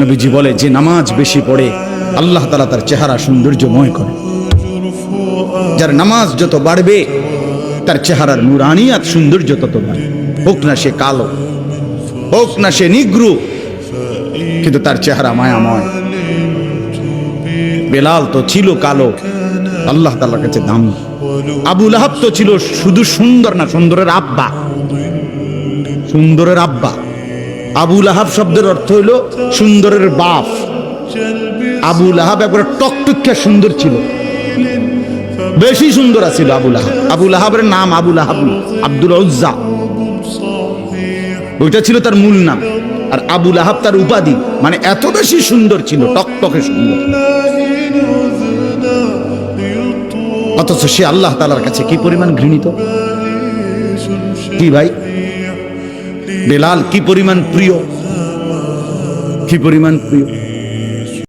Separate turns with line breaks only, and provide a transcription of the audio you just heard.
নবীজি বলে, যে নামাজ বেশি পড়ে, আল্লাহ তালা তার চেহারা সৌন্দর্যময় করে। যার নামাজ যত বাড়বে, তার চেহারার নুরানিয়াত সৌন্দর্য তত বাড়বে হোক না সে কালো, হোক না সে নিগ্রু, কিন্তু তার চেহারা মায়াময়। বেলাল তো ছিল কালো, আল্লাহ তাল্লার কাছে দাম। আবুল আহাব তো ছিল শুধু সুন্দর না, সুন্দরের আব্বা। সুন্দরের আব্বা। আবুল আহাব শব্দের অর্থ হইল সুন্দরের বাপ। আবুল আহাব একবার টকটুক্ষা সুন্দর ছিল। বেশি সুন্দর আছিল আবুল আহাব আবুল আহাবের নাম আবুল আহাব আব্দুল উজ্জা। ওইটা ছিল তার মূল নাম। আর আবুল আহাব তার উপাধি। মানে এত বেশি সুন্দর ছিল টকটকে সুন্দর। অথচ সে আল্লাহ তালার কাছে কি পরিমাণ ঘৃণিত? কি ভাই? বেলাল কি পরিমাণ প্রিয়? কি পরিমাণ প্রিয়?